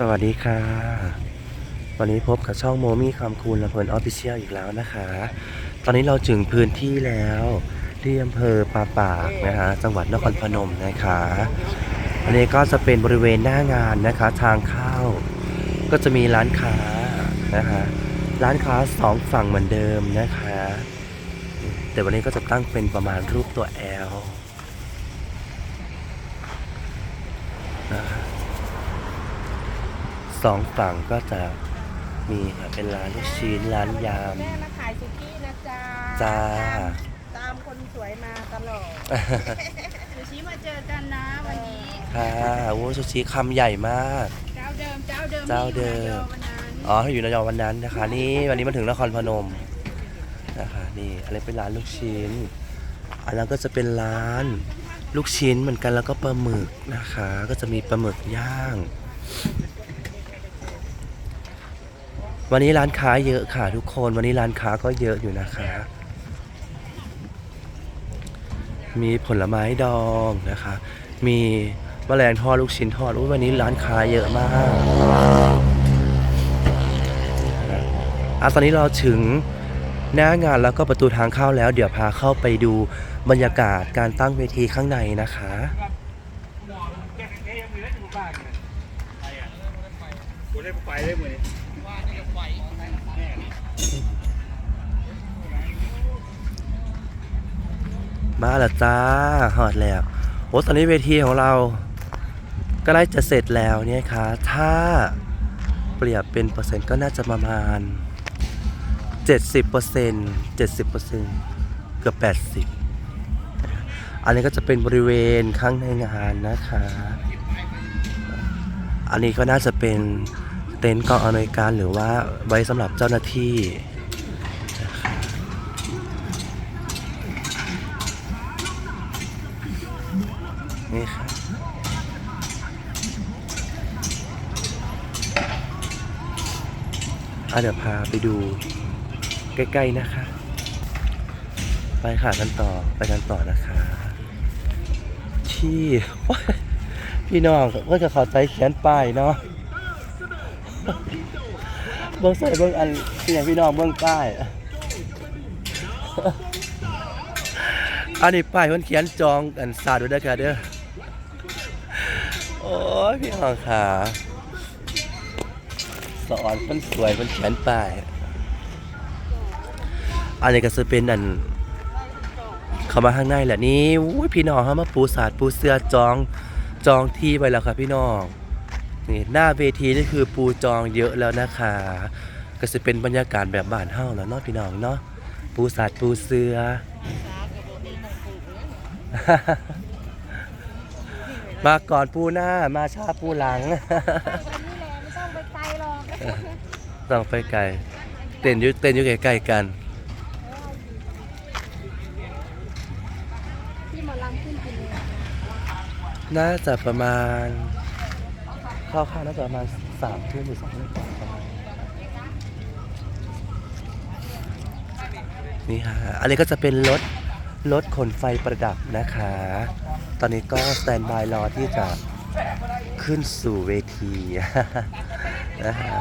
สวัสดีค่ะ วันนี้พบกับช่องโมมี่คำคูณลำเพลินออฟฟิเชียลอีกแล้วนะคะ ตอนนี้เราถึงพื้นที่แล้วที่อำเภอปาปากนะคะจังหวัดนครพนมนะคะอันนี้ก็จะเป็นบริเวณหน้างานนะคะ ทางเข้า ก็จะมีร้านค้านะคะร้านค้าสองฝั่งเหมือนเดิมนะคะ แต่วันนี้ก็จะตั้งเป็นประมาณรูปตัว L นะคะ สองฝั่งก็จะมีค่ะเป็นร้านลูกชิ้นร้านยแม่มาขายสุกี้นะจ๊ะจ้า ตามคนสวยมาตลอดำสุชิมาเจอกันนะวันนี้ค่ะโอ้ซูชิคำใหญ่มาก เจ้าเดิมเจ้าเดิมเจ้าเดิมที่อยู่ระยองวันนั้นอ๋ออยู่ระยองวันนั้นนะคะ นี่วันนี้มาถึงนครพนมนะคะนี่อะไรเป็นร้านลูกชิ้น อันนั้นก็จะเป็นร้านลูกชิ้นเหมือนกันแล้วก็ปลาหมึกนะคะ ก็จะมีปลาหมึกย่าง วันนี้ร้านค้าเยอะค่ะทุกคน วันนี้ร้านค้าก็เยอะอยู่นะคะ มีผลไม้ดองนะคะ มีแมลงทอดลูกชิ้นทอดอุ๊ยวันนี้ร้านค้าเยอะมากอะตอนนี้เราถึงหน้างานแล้วก็ประตูทางเข้าแล้ว เดี๋ยวพาเข้าไปดูบรรยากาศการตั้งเวทีข้างในนะคะได้ไปได้มือนี้ มาล้วจ้าหอดแล้วโอ้ตอนนี้เวทีของเราก็ใกล้จะเสร็จแล้วเนี่ยค่ะ ถ้าเปรียบเป็นเปอร์เซ็นต์ก็น่าจะประมาณ 70เปอร์เซ็นต์70เปอร์เซ็นต์เกือบ 80 อันนี้ก็จะเป็นบริเวณข้างในงานนะคะ อันนี้ก็น่าจะเป็น ต็นท์กองอำนวยการหรือว่าไว้สำหรับเจ้าหน้าที่นี่ค่ะอะเดี๋ยวพาไปดูใกล้ๆนะคะ ไปค่ะกันต่อไปกันต่อนะคะ ที่พี่น้องก็จะเขอใจเขียนป้ายเนาะ เบิ้งใส่เบิ้งอันเสียงพี่น้องเบิ้งป้ายอันนี้ป้ายคนเขียนจองอันสาดด้วยเด้อค่ะเด้อโอ้ยพี่น้องค่ะสอนคนสวยคนเขียนป้ายอันนี้ก็จะเป็นอันเข้ามาข้างในแหละนี่พี่น้องเขามาปูสาดปูเสื้อจองจองที่ไปแล้วครับพี่น้อง นี่หน้าเวทีนี่คือปูจองเยอะแล้วนะคะ ก็จะเป็นบรรยากาศแบบบ้านเฮ้าแล้วเนาะพี่น้องเนาะปูสาดปูเสื้อมาก่อนปูหน้ามาช้าปูหลังม่ต้องไปไกลหรอกต้องไปไกลเต้นอยู่เต้นอยู่ใกล้ๆกัน ที่หมอลำขึ้นกินเลยน่าจะประมาณ คร่าวๆน่าจะประมาณสามทุ่มหรือสองทุ่มกว่าประมาณนี่ฮะอันนี้ก็จะเป็นรถรถขนไฟประดับนะคะ ตอนนี้ก็สแตนบายรอที่จะขึ้นสู่เวทีนะฮะ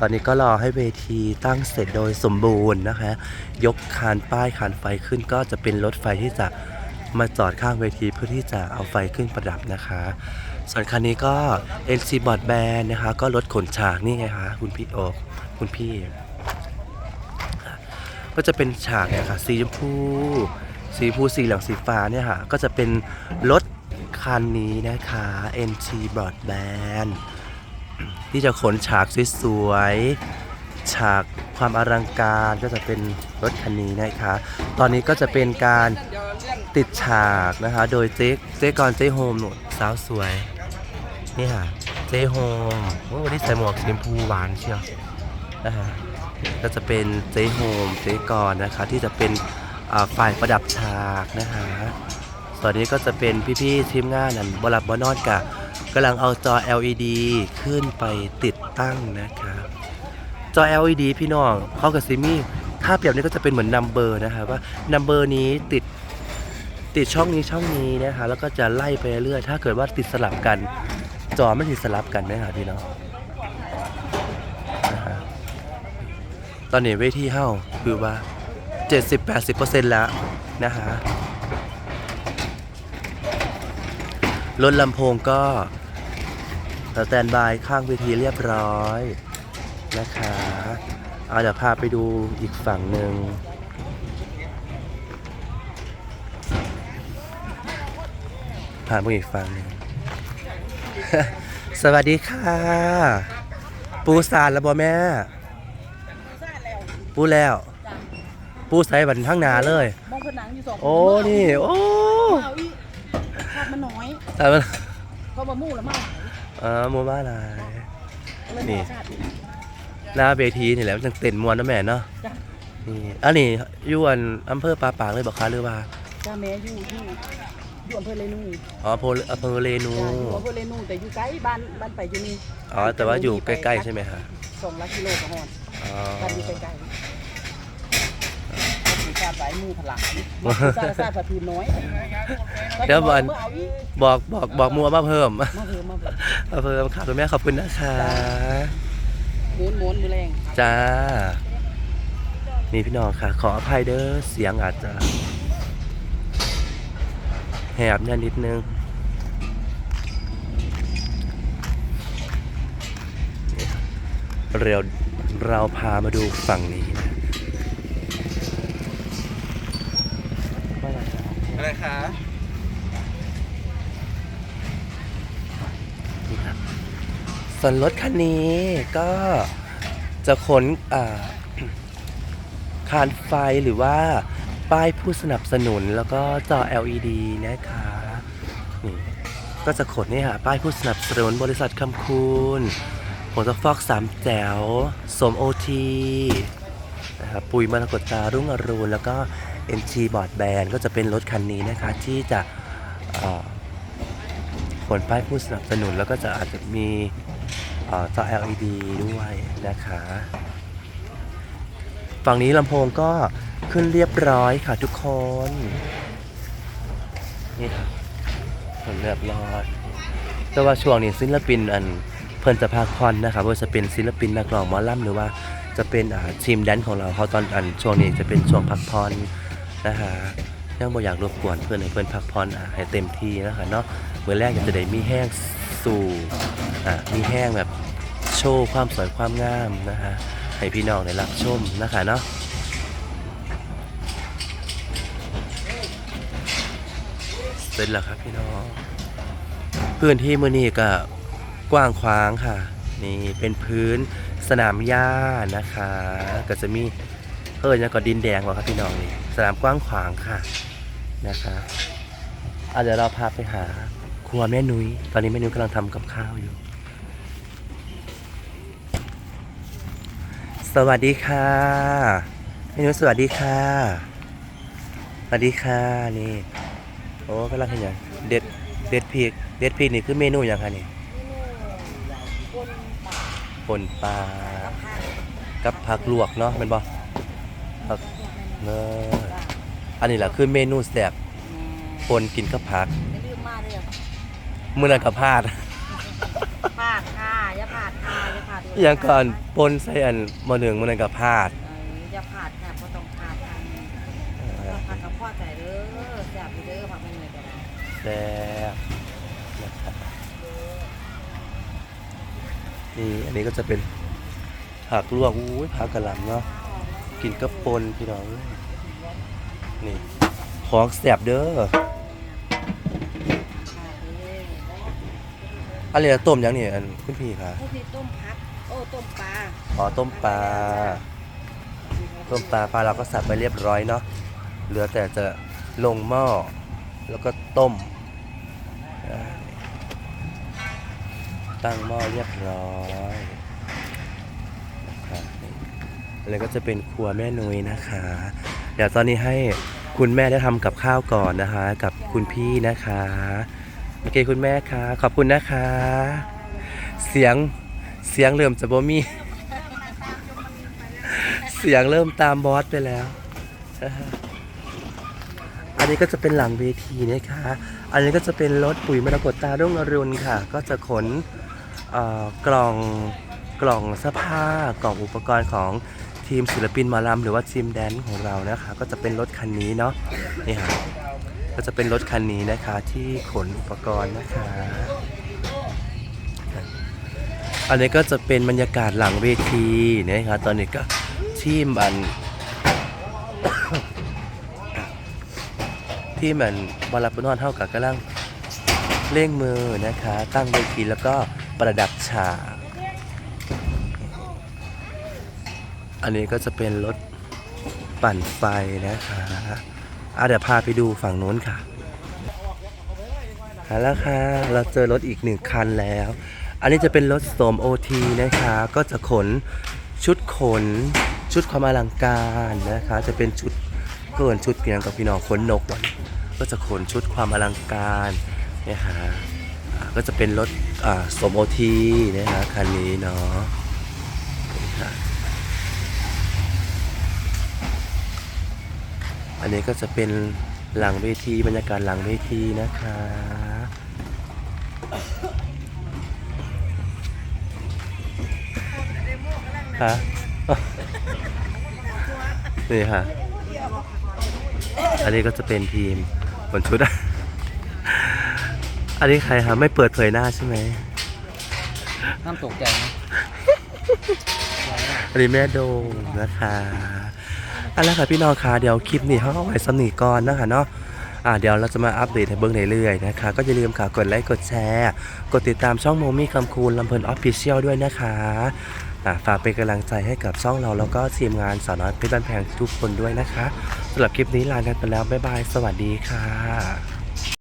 ตอนนี้ก็รอให้เวทีตั้งเสร็จโดยสมบูรณ์นะคะ ยกคานป้ายคานไฟขึ้นก็จะเป็นรถไฟที่จะมาจอดข้างเวทีเพื่อที่จะเอาไฟขึ้นประดับนะคะ ส่วนคันนี้ก็ NC b o a r d Band นะคะ ก็รถขนฉากนี่ไงคะคุณพี่โอคุณพี่ ก็จะเป็นฉากเนี่ยค่ะ สีชมพู สีชมพูสีเหลืองสีฟ้าเนี่ยค่ะ ก็จะเป็นรถคันนี้นะคะ NC b o a r d Band ที่จะขนฉากสวยๆฉากความอลังการก็จะเป็นรถคันนี้นะคะ ตอนนี้ก็จะเป็นการติดฉากนะคะ โดยเจ๊เจ๊กรเจ๊โฮมหนุสาวสวย นี่ค่ะ เจโฮมวันนี้ใส่หมวกสีชมพูหวานเชียวนะคะก็จะเป็นเจโฮมเจกรนนะคะที่จะเป็นฝ่ายประดับฉากนะคะตอนนี้ก็จะเป็นพี่ๆทีมงานนั่นบรับบนอนกะกำลังเอาจอ LED ขึ้นไปติดตั้งนะคะจอ LED พี่น้องเขากับซิมี่ถ้าเปรียบนี่ก็จะเป็นเหมือนนัมเบอร์นะคะว่านัมเบอร์นี้ติดติดช่องนี้ช่องนี้นะคะแล้วก็จะไล่ไปเรื่อยถ้าเกิดว่าติดสลับกัน จอไม่ทีสลับกันไหมครับพี่น้องตอนนี้เวทีเฮ้าคือว่า 70-80%แล้วนะฮะรถลำโพงก็สแตนบายข้างเวทีเรียบร้อยนะคะเอาเดี๋ยวพาไปดูอีกฝั่งหนึ่งผ่านไปอีกฝั่งหนึ่ง สวัสดีค่ะ ปูสารแล้วบอแม่ ปูแล้ว ปูใส่บันทั้งหนาเลย มองผนังอยู่สองโอ้ นี่ โอ้เอาอีคาดมันน้อยแต่มันเพราะว่ามู่ละมากเออมัวมาหลายเลยนี่ชาติอีกหน้าเวทีนี่แหละมันจังเต้นมวนนะแม่เนาะจ้ะนี่อันนี้อยู่อันอำเภอปาปากเลยบอกคะหรือว่าจ้าแม่อยู่อยู่ อยู่อำเภอเรนูอ๋ออำเภออำเภอเรนูจ้าอยู่อำเภอเรนูแต่อยู่ไกลบ้านบ้านไปอยู่นี่อ๋อ แต่ว่าอยู่ใกล้ๆใช่ไหมคะสองลักกิโลกว่าฮอดอ๋อบ้านอยู่ใกล้ๆมีชาติหลายหมู่ผลังมีชาติชาติผัดทีน้อยเดี๋ยวบอลเมื่อเอาอีบอกบอกบอกมัวมาเพิ่มมาเพิ่มมาเพิ่มมาเพิ่มค่ะคุณแม่ขอบคุณนะคะหมุนหมุนมือแรงจ้านี่พี่น้องค่ะ ขออภัยเด้อเสียงอาจจะแหบเนี่ยนิดนึงเร็วเราพามาดูฝั่งนี้นะอะไรคะส่วนรถคันนี้ก็จะขนอ่าคานไฟหรือว่า ป้ายผู้สนับสนุนแล้วก็จอ LED นะคะนี่ก็จะขนนี่ค่ะป้ายผู้สนับสนุนบริษัทคำคูณผงซักฟอกสามแจ๋วสมโอทีนะครับปุ๋ยมรกตตารุ่งอรุณแล้วก็ NG บอร์ดแบนก็จะเป็นรถคันนี้นะคะที่จะเอ่อขนป้ายผู้สนับสนุนแล้วก็จะอาจจะมีเอ่อจอ LED ด้วยนะคะ ฝั่งนี้ลำโพงก็ ขึ้นเรียบร้อยค่ะทุกคน นี่ค่ะขึ้นเรียบร้อย แต่ว่าช่วงนี้ศิลปินอันเพิ่นจะพักผ่อนนะครับว่าจะเป็นศิลปินนักร้องหมอลำหรือว่าจะเป็นอ่าทีมแดนของเราเขาตอนอันช่วงนี้จะเป็นช่วงพักผ่อนนะฮะยังบ่อยากรบกวนเพื่อนให้เพื่อนพักผ่อนอะให้เต็มที่นะคะเนาะเมื่อแรกจะได้มีแห้งสู่อะมีแห้งแบบโชว์ความสวยความงามนะฮะให้พี่น้องได้รับชมนะคะเนาะ สร็จแล้วครับพี่น้อง พื้นที่มือนี้ก็กว้างขวางค่ะ นี่เป็นพื้นสนามหญ้านะคะ ก็จะมีเอิญยังก็ดินแดงวะครับพี่น้องนี่สนามกว้างขวางค่ะนะคะอาจจะเดี๋ยวเราพาไปหาครัวแม่นุ้ยตอนนี้แม่นุ้ยกำลังทำกับข้าวอยู่ สวัสดีค่ะแม่นุ้ยสวัสดีค่ะสวัสดีค่ะนี่ โอ้กำลังเห็นอย่างเด็ดเด็ดพริกเด็ดพริกนี่คือเมนูอย่างคะนี่ปนปลากับผักลวกเนาะเป็นบ่ผักเนออันนี้แหละคือเมนูแซ่บปนกินกับผักอย่าลืมมาเลยมื้อนั้นกับพลาดพาดค่ะอย่าพาดค่ะอย่าพาดอหย่างก่อนปนใส่อันมะเนืองมื้อนั้นกับพลาดอย่าพาด แซ่บนะครับนี่อันนี้ก็จะเป็นผักลวกอุ้ยผักกะหล่ำเนาะกินกับปนพี่น้องเอ้ยนี่ของแสบเด้ออะไรนะต้มยังนี่อันคุณพี่คะผู้ที่ต้มพักโอ้ต้มปลาอ๋อต้มปลาต้มปลาปลาเราก็สับไปเรียบร้อยเนาะเหลือแต่จะลงหม้อ แล้วก็ต้ม ตั้งหม้อเรียบร้อยนะครับแล้วก็จะเป็นครัวแม่นุ้ยนะคะ เดี๋ยวตอนนี้ให้คุณแม่ได้ทำกับข้าวก่อนนะคะ กับคุณพี่นะคะโอเคคุณแม่คะขอบคุณนะคะ เสียงเสียงเริ่มจะบ่มีเสียงเริ่มตามบอสไปแล้ว นนี้ก็จะเป็นหลังเวทีนะคะ อันนี้ก็จะเป็นรถปุ๋ยมรกตตารุ่งอรุณค่ะ ก็จะขนเอ่อกล่องกล่องเสื้อผ้ากล่องอุปกรณ์ของทีมศิลปินหมอลำหรือว่าทีมแดนซ์ของเรานะคะ ก็จะเป็นรถคันนี้เนาะนี่ค่ะก็จะเป็นรถคันนี้นะคะที่ขนอุปกรณ์นะคะ อันนี้ก็จะเป็นบรรยากาศหลังเวทีนะคะตอนนี้ก็ทีมอัน ที่มันบอลลับนอนเท่ากับกำลังเร่งมือนะคะ ตั้งเวทีแล้วก็ประดับฉากอันนี้ก็จะเป็นรถปั่นไฟนะคะอะเดี๋ยวพาไปดูฝั่งโน้นค่ะเอาแล้วค่ะ เราเจอรถอีกหนึ่งคันแล้ว อันนี้จะเป็นรถโสมโอทีนะคะ ก็จะขนชุดขนชุดความอลังการนะคะ จะเป็นชุด เกินชุดเกียงกับพี่น้องขนนกวันก็จะขนชุดความอลังการเนี่ยฮะก็จะเป็นรถสมโอทีนะฮะคันนี้เนาะนี่ค่ะอันนี้ก็จะเป็นหลังเวทีบรรยากาศหลังเวทีนะคะฮะนี่ฮะ อันนี้ก็จะเป็นทีมบนชุด อันนี้ใครฮะไม่เปิดเผยหน้าใช่ไหมห้ามตกใจนะอันนี้แม่โดงนะคะอันแล้วค่ะพี่น้องคะเดี๋ยวคลิปนี้เขาเอาไว้สำนีก่อนนะคะเนาะอ่าเดี๋ยวเราจะมาอัปเดตให้เบิ้งเรื่อยๆนะคะ ก็อย่าลืมค่ะกดไลค์กดแชร์ กดติดตามช่องโมมี่คำคูณลำเพลินออฟฟิเชียลด้วยนะคะอ่า ฝากเป็นกำลังใจให้กับช่องเราแล้วก็ทีมงานสาวน้อยเพชรบ้านแพงทุกคนด้วยนะคะสำหรับคลิปนี้ลากันไปแล้วบ๊ายบาย สวัสดีค่ะ